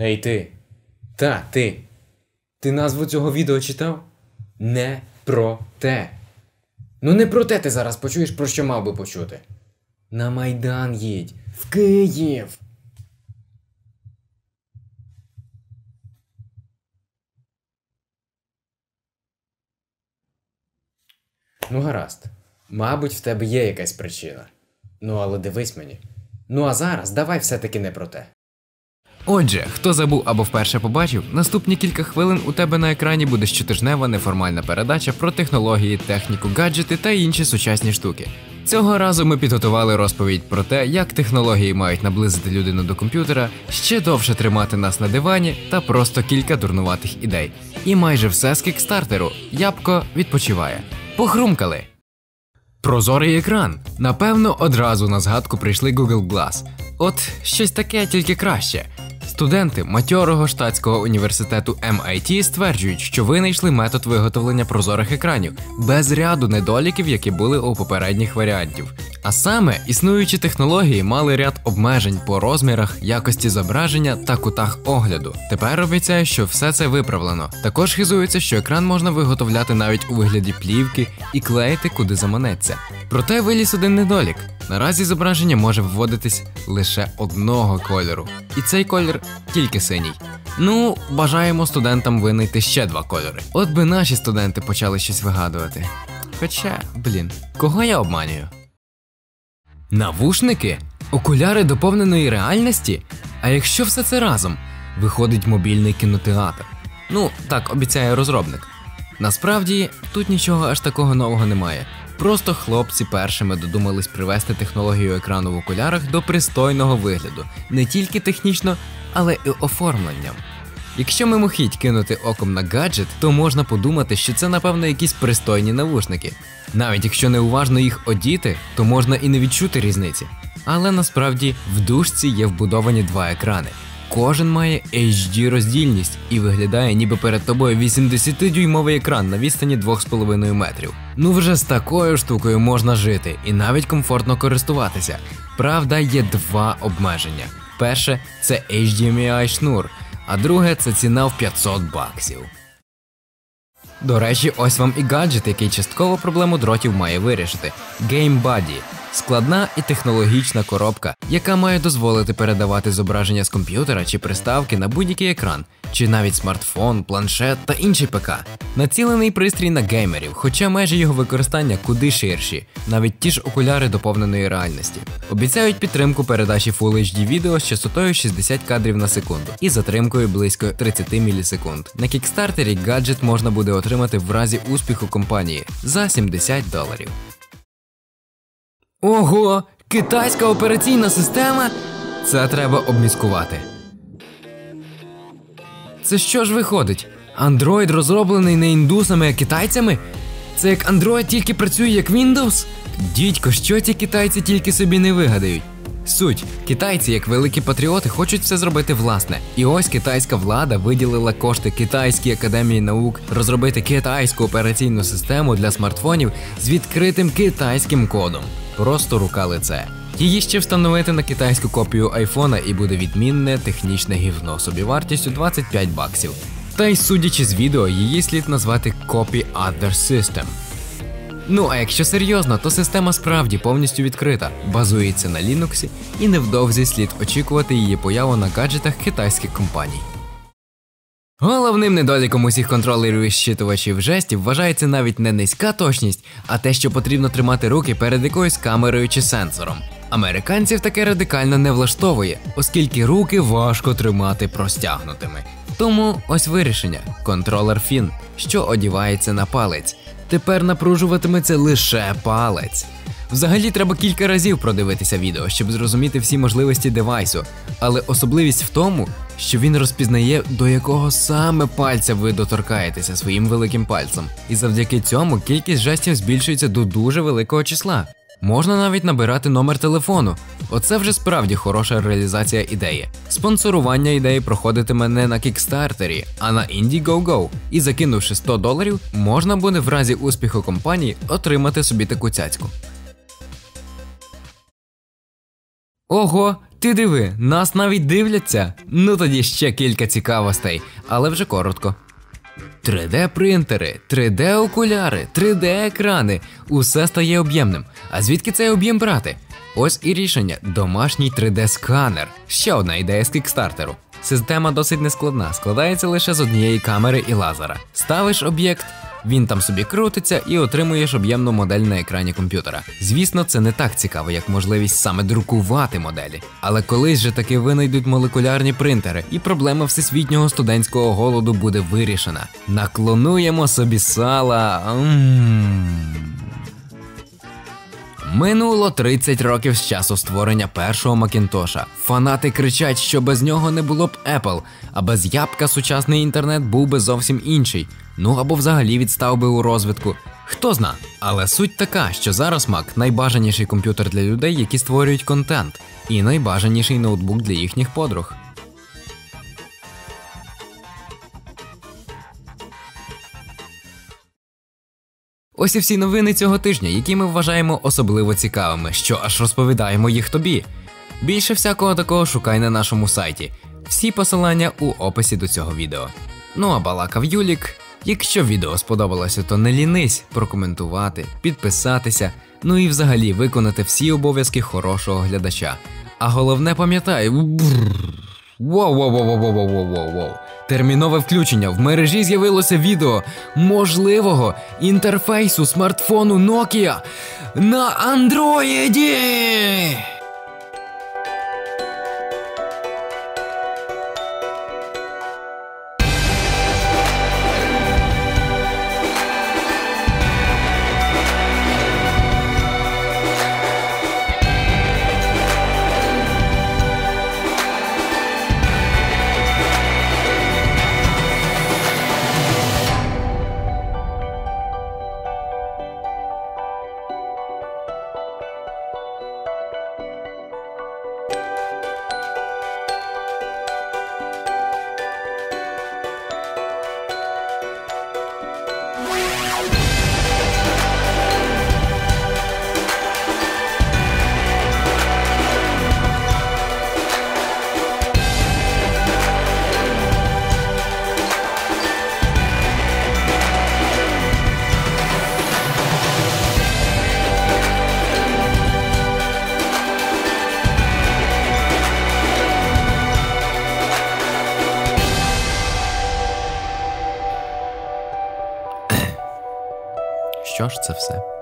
Ей ти. Та, ти. Ти назву цього відео читав? Не про те. Ну не про те ти зараз почуєш, про що мав би почути. На Майдан їдь. В Київ. Ну, гаразд. Мабуть, в тебе є якась причина. Ну, але дивись мені. Ну а зараз давай все-таки не про те. Отже, хто забув або вперше побачив, наступні кілька хвилин у тебе на екрані буде щотижнева неформальна передача про технології, техніку, гаджети та інші сучасні штуки. Цього разу ми підготували розповідь про те, як технології мають наблизити людину до комп'ютера, ще довше тримати нас на дивані та просто кілька дурнуватих ідей. І майже все з кікстартеру. Ябко відпочиває. Похрумкали. Прозорий екран. Напевно, одразу на згадку прийшли Google Glass. От щось таке, тільки краще. Студенти матьорого штатського університету MIT стверджують, що винайшли метод виготовлення прозорих екранів без ряду недоліків, які були у попередніх варіантів. А саме існуючі технології мали ряд обмежень по розмірах, якості зображення та кутах огляду. Тепер обіцяє, що все це виправлено. Також хизується, що екран можна виготовляти навіть у вигляді плівки і клеїти куди заманеться. Проте виліз один недолік. Наразі зображення може вводитись лише одного кольору, і цей колір тільки синій. Ну, бажаємо студентам винайти ще два кольори. От би наші студенти почали щось вигадувати. Хоча, блін, кого я обманюю? Навушники? Окуляри доповненої реальності? А якщо все це разом, виходить мобільний кінотеатр. Ну, так обіцяє розробник. Насправді тут нічого аж такого нового немає. Просто хлопці першими додумались привести технологію екрану в окулярах до пристойного вигляду, не тільки технічно, але і оформленням. Якщо мимохідь кинути оком на гаджет, то можна подумати, що це, напевно, якісь пристойні навушники. Навіть якщо неуважно їх одіти, то можна і не відчути різниці. Але насправді в дужці є вбудовані два екрани. Кожен має HD роздільність і виглядає, ніби перед тобою 80-дюймовий екран на відстані 2,5 метрів. Ну вже з такою штукою можна жити і навіть комфортно користуватися. Правда, є два обмеження: перше це HDMI шнур, а друге це ціна в 500 баксів. До речі, ось вам і гаджет, який частково проблему дротів має вирішити Game Buddy. Складна і технологічна коробка, яка має дозволити передавати зображення з комп'ютера чи приставки на будь-який екран, чи навіть смартфон, планшет та інший ПК. Націлений пристрій на геймерів, хоча межі його використання куди ширші, навіть ті ж окуляри доповненої реальності. Обіцяють підтримку передачі Full HD відео з частотою 60 кадрів на секунду і затримкою близько 30 мілісекунд. На кікстартері гаджет можна буде отримати в разі успіху компанії за 70 доларів. Ого, китайська операційна система? Це треба обміскувати. Це що ж виходить? Android розроблений не індусами, а китайцями? Це як Android тільки працює як Windows? Дідько, що ці китайці тільки собі не вигадають? Суть китайці, як великі патріоти, хочуть все зробити власне. І ось китайська влада виділила кошти Китайській академії наук розробити китайську операційну систему для смартфонів з відкритим китайським кодом. Просто рука лице. Її ще встановити на китайську копію айфона і буде відмінне технічне гівно собівартістю 25 баксів. Та й судячи з відео, її слід назвати Copy Other System. Ну а якщо серйозно, то система справді повністю відкрита, базується на Linux і невдовзі слід очікувати її появу на гаджетах китайських компаній. Головним недоліком усіх контролерів і щитувачів жестів вважається навіть не низька точність, а те, що потрібно тримати руки перед якоюсь камерою чи сенсором. Американців таке радикально не влаштовує, оскільки руки важко тримати простягнутими. Тому ось вирішення: контролер Фін, що одівається на палець. Тепер напружуватиметься лише палець. Взагалі треба кілька разів продивитися відео, щоб зрозуміти всі можливості девайсу, але особливість в тому, що він розпізнає, до якого саме пальця ви доторкаєтеся своїм великим пальцем, і завдяки цьому кількість жестів збільшується до дуже великого числа. Можна навіть набирати номер телефону. Оце вже справді хороша реалізація ідеї. Спонсорування ідеї проходитиме не на кікстартері, а на Indiegogo. І закинувши 100 доларів, можна буде в разі успіху компанії отримати собі таку цяцьку. Ого, ти диви, нас навіть дивляться. Ну тоді ще кілька цікавостей, але вже коротко. 3D принтери, 3D окуляри, 3D екрани усе стає об'ємним. А звідки цей об'єм брати? Ось і рішення: домашній 3D сканер. Ще одна ідея з кікстартеру. Система досить нескладна, складається лише з однієї камери і лазера. Ставиш об'єкт, він там собі крутиться і отримуєш об'ємну модель на екрані комп'ютера. Звісно, це не так цікаво, як можливість саме друкувати моделі. Але колись же таки винайдуть молекулярні принтери, і проблема всесвітнього студентського голоду буде вирішена. Наклонуємо собі сала. М-м-м. Минуло 30 років з часу створення першого Макінтоша. Фанати кричать, що без нього не було б Apple, а без ябка сучасний інтернет був би зовсім інший. Ну або взагалі відстав би у розвитку. Хто зна. Але суть така, що зараз Mac найбажаніший комп'ютер для людей, які створюють контент, і найбажаніший ноутбук для їхніх подруг. Ось і всі новини цього тижня, які ми вважаємо особливо цікавими, що аж розповідаємо їх тобі. Більше всякого такого шукай на нашому сайті. Всі посилання у описі до цього відео. Ну а балакав Юлік. Якщо відео сподобалося, то не лінись прокоментувати, підписатися, ну і взагалі виконати всі обов'язки хорошого глядача. А головне пам'ятай. Воу-воу-воу-воу-воу-воу-воу-воу. Термінове включення. В мережі з'явилося відео можливого інтерфейсу смартфону Nokia на Андроїді. është sepse.